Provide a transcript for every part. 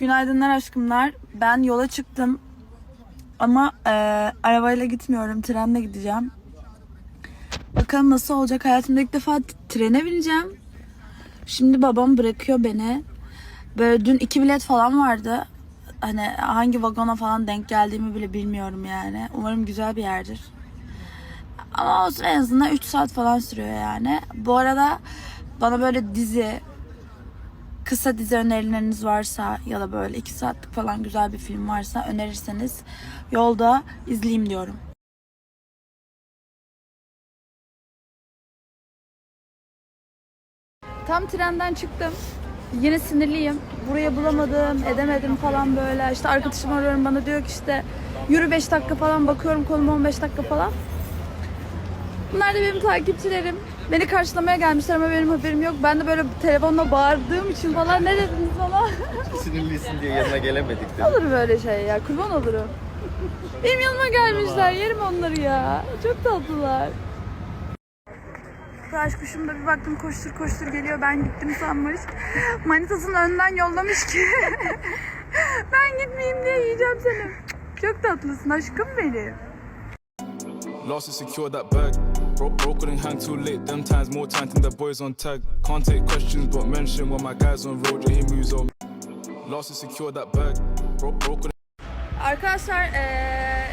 Günaydınlar aşkımlar. Ben yola çıktım. Ama e, arabayla gitmiyorum. Trenle gideceğim. Bakalım nasıl olacak. Hayatımda ilk defa trene bineceğim. Şimdi babam bırakıyor beni. Böyle dün iki bilet falan vardı. Hani hangi vagona falan denk geldiğimi bile bilmiyorum yani. Umarım güzel bir yerdir. Ama olsun en azından 3 saat falan sürüyor yani. Bu arada bana böyle dizi, kısa dizi önerileriniz varsa ya da böyle 2 saatlik falan güzel bir film varsa önerirseniz yolda izleyeyim diyorum. Tam trenden çıktım. Yine sinirliyim. Buraya bulamadım, edemedim falan böyle. İşte arkadaşım arıyorum bana diyor ki işte yürü 5 dakika falan bakıyorum konuma 15 dakika falan. Bunlar da benim takipçilerim. Beni karşılamaya gelmişler ama benim haberim yok. Ben de böyle telefonla bağırdığım için falan ne dediniz bana? Sinirlisin diye yanına gelemedik de. Olur böyle şey ya kurban olurum. Benim yanıma gelmişler yerim onları ya. Çok tatlılar. Aşk kuşum da bir baktım koştur koştur geliyor ben gittim sanmış. Manitasını önden yollamış ki. ben gitmeyeyim diye yiyeceğim seni. Çok tatlısın aşkım benim. Lost secure that bag. Broke, broke, couldn't hang too late. Them times more time than the boys on tag. Can't take questions, but mention when my guys on road, yeah, he moves on. Lost to secure that bag. Broke, broke, couldn't Arkadaşlar eee,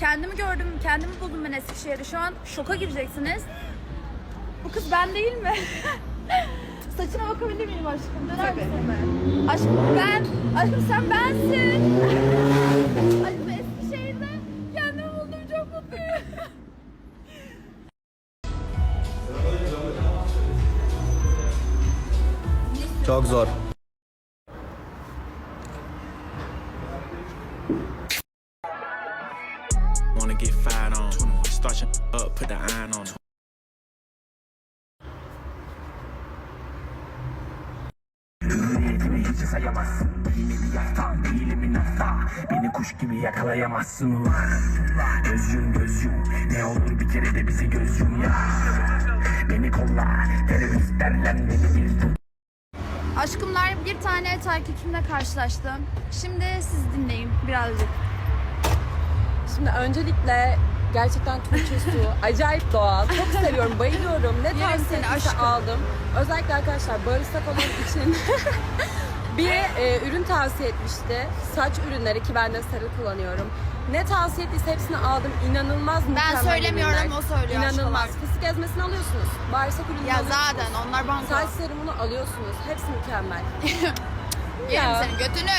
kendimi gördüm, kendimi buldum ben Eskişehir'de. Şu an şoka gireceksiniz. Bu kız ben değil mi? Saçına bakabilir miyim aşkım? Döner misin? Aşkım ben, aşkım sen bensin. aşkım Çok zor. Wanna get fired on. Start your up, put the iron on. Niyetimi hiç sayamazsın Yine bir yaftan değilimin hafta Beni kuş gibi yakalayamazsın ulan Gözüm gözüm Ne olur bir kere de bizi gözüm ya Beni kolla Terörist derler beni Aşkımlar bir tane takipçimle karşılaştım. Şimdi siz dinleyin birazcık. Şimdi öncelikle gerçekten Tuğçe Su acayip doğal. Çok seviyorum, bayılıyorum. Ne ettiyse aşkım. aldım. Özellikle arkadaşlar bağırsak olan için bir e, ürün tavsiye etmişti. Saç ürünleri ki ben de sarı kullanıyorum. Ne tavsiye ettiyse hepsini aldım. İnanılmaz mükemmel söylemiyorum, ürünler. o söylüyor aşk İnanılmaz. olarak. Fıstık ezmesini alıyorsunuz. Bağırsak ürünü Ya alıyorsunuz. zaten onlar banko. Saç serumunu alıyorsunuz. Hepsi mükemmel. Yerim Ya. senin götünü.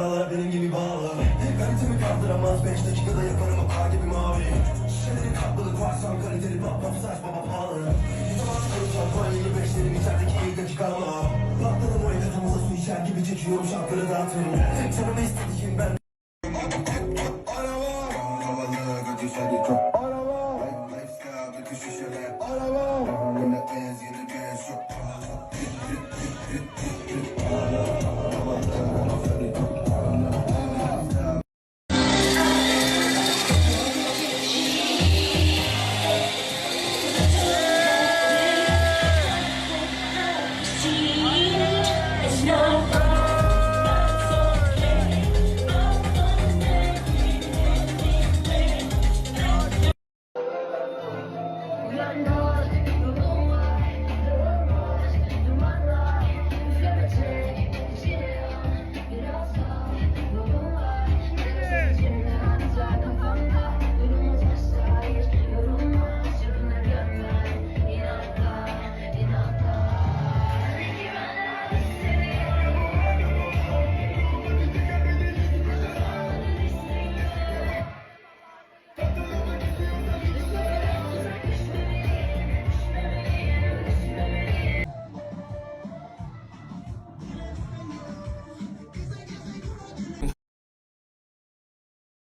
Paralara benim gibi bağlı. Kalitemi kaldıramaz 5 dakikada yaparım o kar gibi mavi. Şişelerin katlılık varsan kaliteli pop pop saç baba pahalı. Şampanyayı beşlerim içerideki ilk dakika ama Patladım o yakıtımıza su içer gibi çekiyorum şartları dağıtıyorum Canımı istedi London door.